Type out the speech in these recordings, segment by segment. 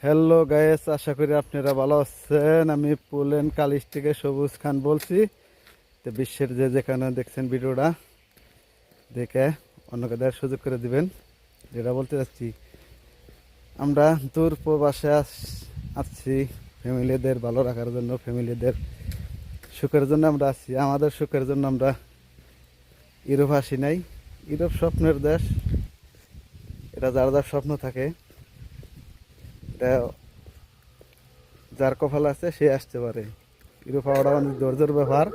Hello guys আশা করি আপনারা ভালো আছেন। আমি পুলেন কালিশ থেকে সবুজ খান বলছি। তো বিশ্বের যে যেখানে দেখছেন ভিডিওটা, দেখে অন্যকে দেওয়ার সুযোগ করে দিবেন। যেটা বলতে চাচ্ছি, আমরা দূর প্রবাসে আস- আসছি ফ্যামিলিদের ভালো রাখার জন্য, ফ্যামিলিদের সুখের জন্য আমরা আসছি আমাদের সুখের জন্য আমরা ইউরোপ আসি নাই। ইউরোপ স্বপ্নের দেশ। এটা যার যার স্বপ্ন থাকে। এটা যার কপাল আছে, সে আসতে পারে। ইউরোপ হওয়াটা অনেক ধৈর্যের ব্যাপার,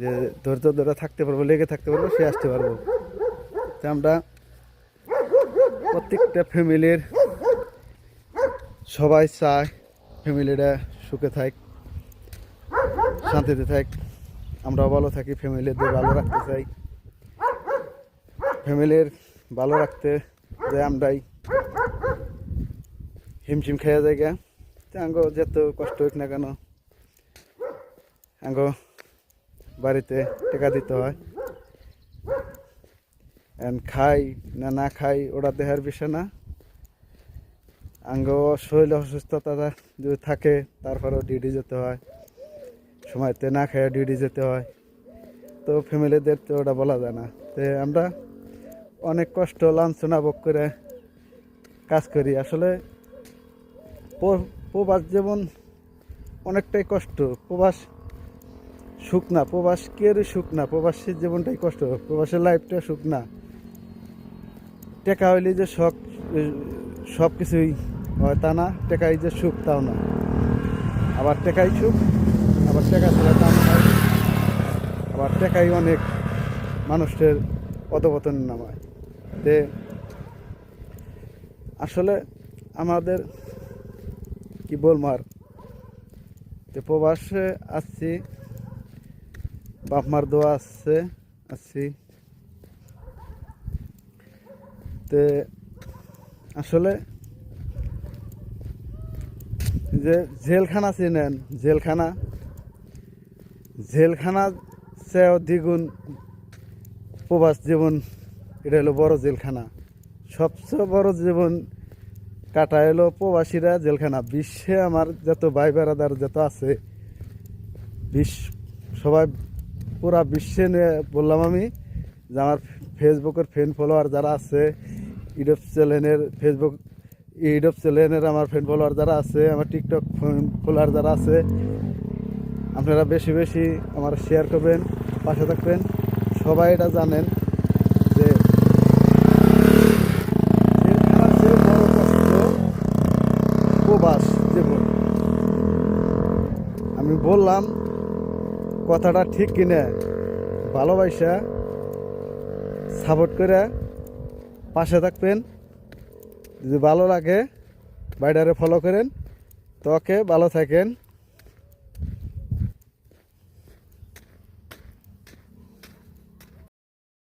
যে ধৈর্য ধরে থাকতে পারব, লেগে থাকতে পারব, সে আসতে পারব। তো আমরা প্রত্যেকটা ফ্যামিলির সবাই চায় ফ্যামিলিটা সুখে থাক, শান্তিতে থাক। আমরাও ভালো থাকি, ফ্যামিলিদের ভালো রাখতে চাই। ফ্যামিলির ভালো রাখতে যে আমরাই হিমশিম খেয়ে যায় গা তো আঙ্গ যত কষ্ট হোক না কেন, আঙ্গ বাড়িতে টাকা দিতে হয়। খাই না না খাই ওটা দেহার বিষয় না। আঙ্গ শরীর অসুস্থতা যদি থাকে, তারপরেও ডিউটি যেতে হয়। সময়তে না খেয়ে ডিউটি যেতে হয়। তো ফ্যামিলিদের তো ওটা বলা যায় না। তো আমরা অনেক কষ্ট, লাঞ্ছনা ভোগ করে কাজ করি। আসলে প্রবাস যেমন অনেকটাই কষ্ট, প্রবাস সুখ না, প্রবাস কের সুখ না? প্রবাসের জীবনটাই কষ্ট, প্রবাসের লাইফটা সুখ না। টেকা হইলে যে শখ সব কিছুই হয় তা না, টেকাই যে সুখ তাও না। আবার টেকাই সুখ, আবার টেকা ছাড়া দাম হয় আবার টেকাই অনেক মানুষের অধপতন নামায়। তে আসলে আমাদের কি বলব আর? তো প্রবাসে আসছি বাপ মার দোয়া আসছে আসছি তে আসলে যে জেলখানা চিনেন, জেলখানা জেলখানা চেয়েও দ্বিগুণ প্রবাস জীবন, এটা হলো বড় জেলখানা। সবচেয়ে বড় জীবন কাটা এলো প্রবাসীরা জেলখানা। বিশ্বে আমার যত ভাই বেড়াদার যত আছে বিশ্ব সবাই পুরা বিশ্বে নিয়ে বললাম আমি যে আমার ফেসবুকের ফ্রেন্ড ফলোয়ার যারা আছে, ইউটিউব চ্যানেলের ফেসবুক ইউটিউব চ্যানেলের আমার ফ্রেন্ড ফলোয়ার যারা আছে, আমার টিকটক ফলোয়ার যারা আছে, আপনারা বেশি বেশি আমার শেয়ার করবেন, পাশে থাকবেন। সবাই এটা জানেন যে জেলখানার চেয়ে বড় কষ্ট প্রবাস জীবন আমি বললাম, কথাটা ঠিক কিনে? ভালোবাসা সাপোর্ট করে পাশে থাকবেন। যদি ভালো লাগে, বাইডারে ফলো করেন। তো ওকে, ভালো থাকেন।